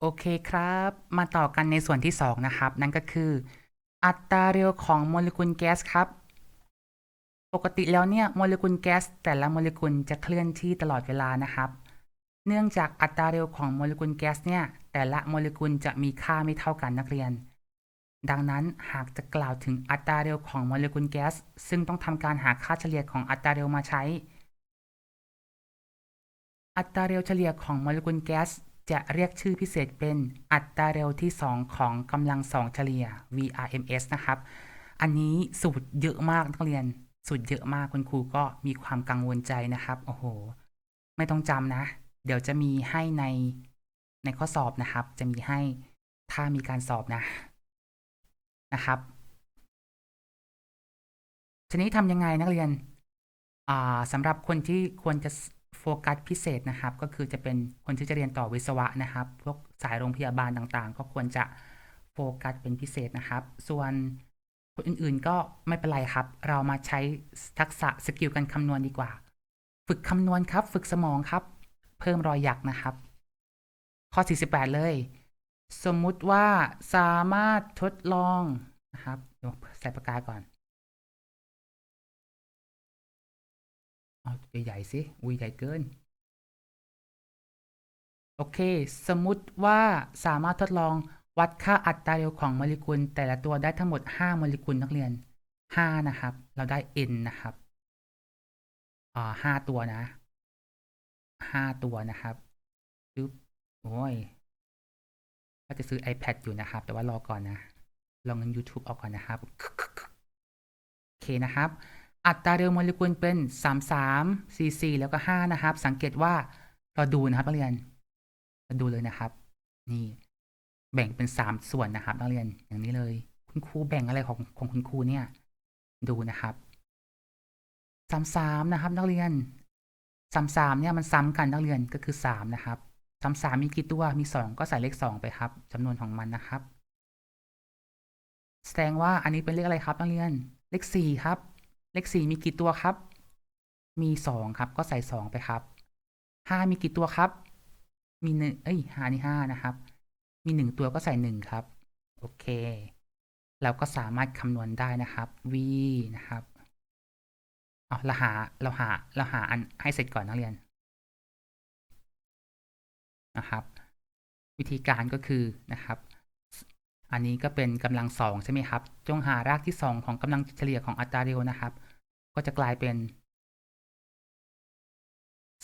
โอเคครับ มาต่อกันในส่วนที่ 2 นะครับ นั่นก็คือ อัตราเร็วของโมเลกุลแก๊สครับ ปกติแล้วเนี่ยโมเลกุลแก๊สแต่ละโมเลกุลจะเคลื่อนที่ตลอดเวลานะครับ เนื่องจากอัตราเร็วของโมเลกุลแก๊สเนี่ยแต่ละโมเลกุลจะมีค่าไม่เท่ากันนักเรียน ดังนั้นหากจะกล่าวถึงอัตราเร็วของโมเลกุลแก๊สซึ่งต้องทำการหาค่าเฉลี่ยของอัตราเร็วมาใช้ อัตราเร็วเฉลี่ยของโมเลกุลแก๊ส จะเรียกชื่อพิเศษเป็นอัตราเร็วที่ 2 ของกำลังสองเฉลี่ย VRMS นะครับ อันนี้สูตรเยอะมากนักเรียน สูตรเยอะมากคุณครูก็มีความกังวลใจนะครับ โอ้โห ไม่ต้องจำนะ เดี๋ยวจะมีให้ในในข้อสอบนะครับ จะมีให้ถ้ามีการสอบนะนะครับทีนี้ทำยังไงนักเรียนอ่าสำหรับคนที่ควรจะ โฟกัสพิเศษนะครับ ก็คือจะเป็นคนที่จะเรียนต่อวิศวะนะครับ พวกสายโรงพยาบาลต่างๆ ก็ควรจะโฟกัสเป็นพิเศษนะครับ ส่วนคนอื่นๆก็ไม่เป็นไรครับ เรามาใช้ทักษะสกิลการคำนวณดีกว่า ฝึกคำนวณครับ ฝึกสมองครับ เพิ่มรอยหยักนะครับ ข้อ 48 เลย สมมุติว่าสามารถทดลองนะครับเดี๋ยวใส่ปากกาก่อน เอาใหญ่ๆสิอุ้ยใหญ่เกิน โอเค สมมุติว่าสามารถทดลองวัดค่าอัตราเร็วของโมเลกุล แต่ละตัวได้ทั้งหมด 5 โมเลกุลนักเรียน 5 นะครับ เราได้ n นะครับอ่าห้าตัวนะ 5 ตัวนะครับปึ๊บโอ้ยก็จะซื้อ iPad อยู่นะครับ แต่ว่ารอก่อนนะ ลองเงิน YouTube ออกก่อนนะครับ โอเคนะครับ อัตราเร็วโมเลกุลเป็น 3 3 4 4แล้วก็ 5 นะครับ สังเกตว่าเราดูนะครับนักเรียนเราดูเลยนะครับ นี่ แบ่งเป็น 3 ส่วนนะครับนักเรียนอย่างนี้เลย คุณครูแบ่งอะไรของของคุณครูเนี่ย ดูนะครับ3 3นะครับ นักเรียน3 3เนี่ยมันซ้ำกันนักเรียนก็คือ 3 นะครับ3 3มีกี่ตัวมี 2 ก็ใส่เลข 2 ไปครับจำนวนของมันนะครับ แสดงว่าอันนี้เป็นเลขอะไรครับนักเรียนเลข4ครับ เลขสี่มีกี่ตัวครับ มีสองครับ ก็ใส่สองไปครับห้ามีกี่ตัวครับ มีหนึ่งเอ้ยห้านี่ห้านะครับ มีหนึ่งตัวก็ใส่หนึ่งครับ โอเค เราก็สามารถคำนวณได้นะครับ v นะครับอ๋อเราหาเราหาเราหาอันให้เสร็จก่อนนักเรียนนะครับ วิธีการก็คือนะครับ อันนี้ก็เป็นกำลังสองใช่ไหมครับ จงหารากที่สองของกำลังเฉลี่ยของอัตราเร็วนะครับ ก็จะกลายเป็น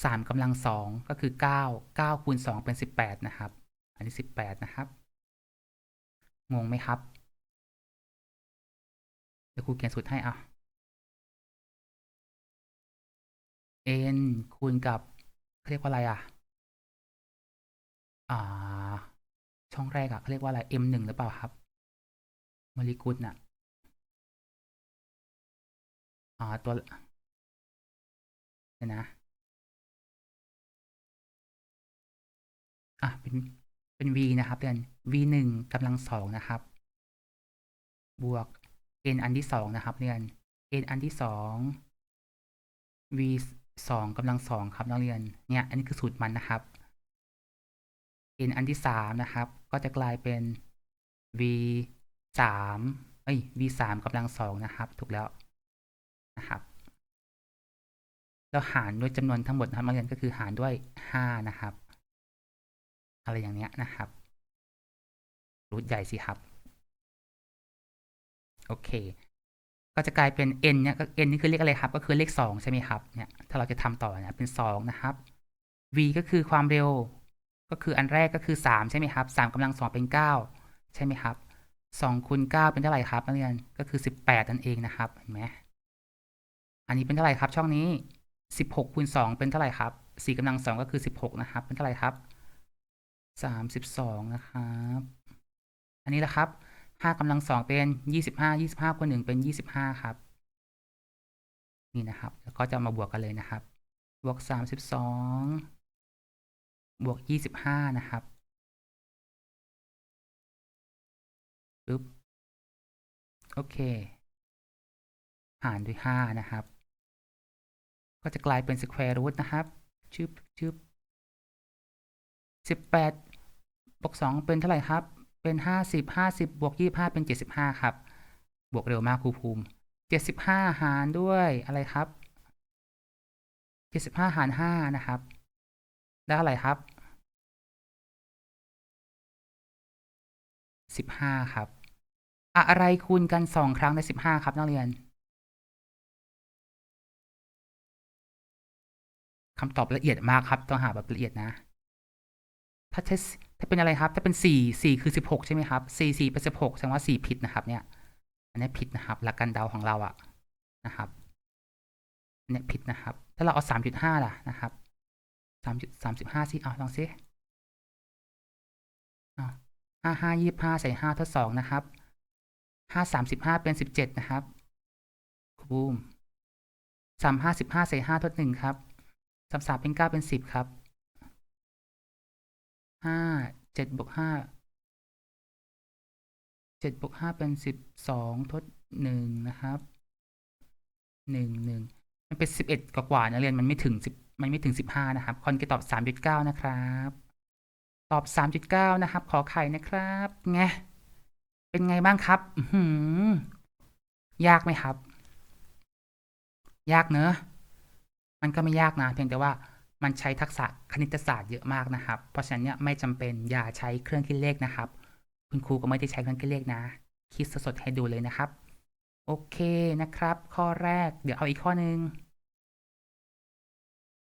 สามกำลังสองก็คือเก้าเก้าคูณสองเป็นสิบแปดนะครับ อันนี้สิบแปดนะครับ งงไหมครับ เดี๋ยวครูเขียนสูตรให้อะ n คูณกับเรียกว่าอะไรอะ อ่า ช่องแรกอะเขาเรียกว่าอะไร M หนึ่งหรือเปล่าครับโมเลกุลน่ะอ่าตัวเดี๋ยนะอะเป็นเป็น v นะครับเดือน v หนึ่งกำลังสองนะครับ บวก n อันที่สองนะครับเรียน n อันที่สอง v สองกำลังสองครับนักเรียนเนี่ยอันนี้คือสูตรมันนะครับ n อันที่สามนะครับ ก็จะกลายเป็น v สามเอ้ย v สามกำลังสองนะครับ ถูกแล้วนะครับแล้วหารด้วยจำนวนทั้งหมดนะครับนักเรียนก็คือหารด้วยห้านะครับ อะไรอย่างเนี้ยนะครับ รูทใหญ่สิครับ โอเค ก็จะกลายเป็น n เนี่ยก็ n นี่คือเลขอะไรครับ ก็คือเลขสองใช่ไหมครับ เนี่ย ถ้าเราจะทำต่อเนี่ยเป็นสองนะครับ v ก็คือความเร็ว ก็คืออันแรกก็คือสามใช่ไหมครับสามกำลังสองเป็นเก้าใช่ไหมครับสองคูณเก้าเป็นเท่าไหร่ครับนักเรียนก็คือสิบแปดนั่นเองนะครับเห็นไหมอันนี้เป็นเท่าไหร่ครับ ช่องนี้สิบหกคูณสองเป็นเท่าไหร่ครับสี่กำลังสองก็คือสิบหกนะครับ เป็นเท่าไหร่ครับสามสิบสองนะครับ อันนี้แหละครับห้ากำลังสองเป็นยี่สิบห้ายี่สิบห้าคูณหนึ่งเป็นยี่สิบห้าครับ นี่นะครับ แล้วก็จะมาบวกกันเลยนะครับ บวกสามสิ บวกยี่สิบห้านะครับปึ๊บโอเค หารด้วยห้านะครับ ก็จะกลายเป็นสแควร์รูทนะครับชึบชึบสิบแปดบวกสองเป็นเท่าไหร่ครับ เป็นห้าสิบห้าสิบบวกยี่ห้าเป็นเจ็ดสิบห้าครับ บวกเร็วมากครูภูมิเจ็ดสิบห้าหารด้วยอะไรครับเจ็ดสิบห้าหารห้านะครับ ได้เท่าไหร่ครับสิบห้าครับ อะไรคูณกันสองครั้งได้สิบห้าครับ นักเรียนคำตอบละเอียดมากครับ ต้องหาแบบละเอียดนะ ถ้าใช้ถ้าเป็นอะไรครับ ถ้าเป็นสี่สี่คือสิบหกใช่ไหมครับสี่สี่เป็นสิบหกแสดงว่าสี่ผิดนะครับ เนี่ย อันนี้ผิดนะครับ หลักการเดาของเราอะนะครับ อันนี้ผิดนะครับ ถ้าเราเอาสามจุดห้าล่ะนะครับ สามสามสิบห้าสิเอาลองซิเอาห้าห้ายี่ห้าใส่ห้าทดสองนะครับห้าสามสิบห้าเป็นสิบเจ็ดนะครับบูมสามห้าสิบห้าใส่ห้าทดหนึ่งครับสามสามเป็นเก้าเป็นสิบครับห้าเจ็ดบวกห้าเจ็ดบวกห้าเป็นสิบสองทดหนึ่งนะครับหนึ่งหนึ่งมันเป็นสิบเอ็ดกว่าๆนะเรียนมันไม่ถึงสิบ มันไม่ถึงสิบห้านะครับ คอนเกตตอบสามจุดเก้านะครับ ตอบสามจุดเก้านะครับ ขอไข่นะครับ ไง เป็นไงบ้างครับ หือยากไหมครับ ยากเนอะ มันก็ไม่ยากนะ เพียงแต่ว่ามันใช้ทักษะคณิตศาสตร์เยอะมากนะครับ เพราะฉะนั้นเนี่ยไม่จำเป็นอย่าใช้เครื่องคิดเลขนะครับ คุณครูก็ไม่ได้ใช้เครื่องคิดเลขนะ คิดสดๆให้ดูเลยนะครับ โอเคนะครับ ข้อแรก เดี๋ยวเอาอีกข้อหนึ่ง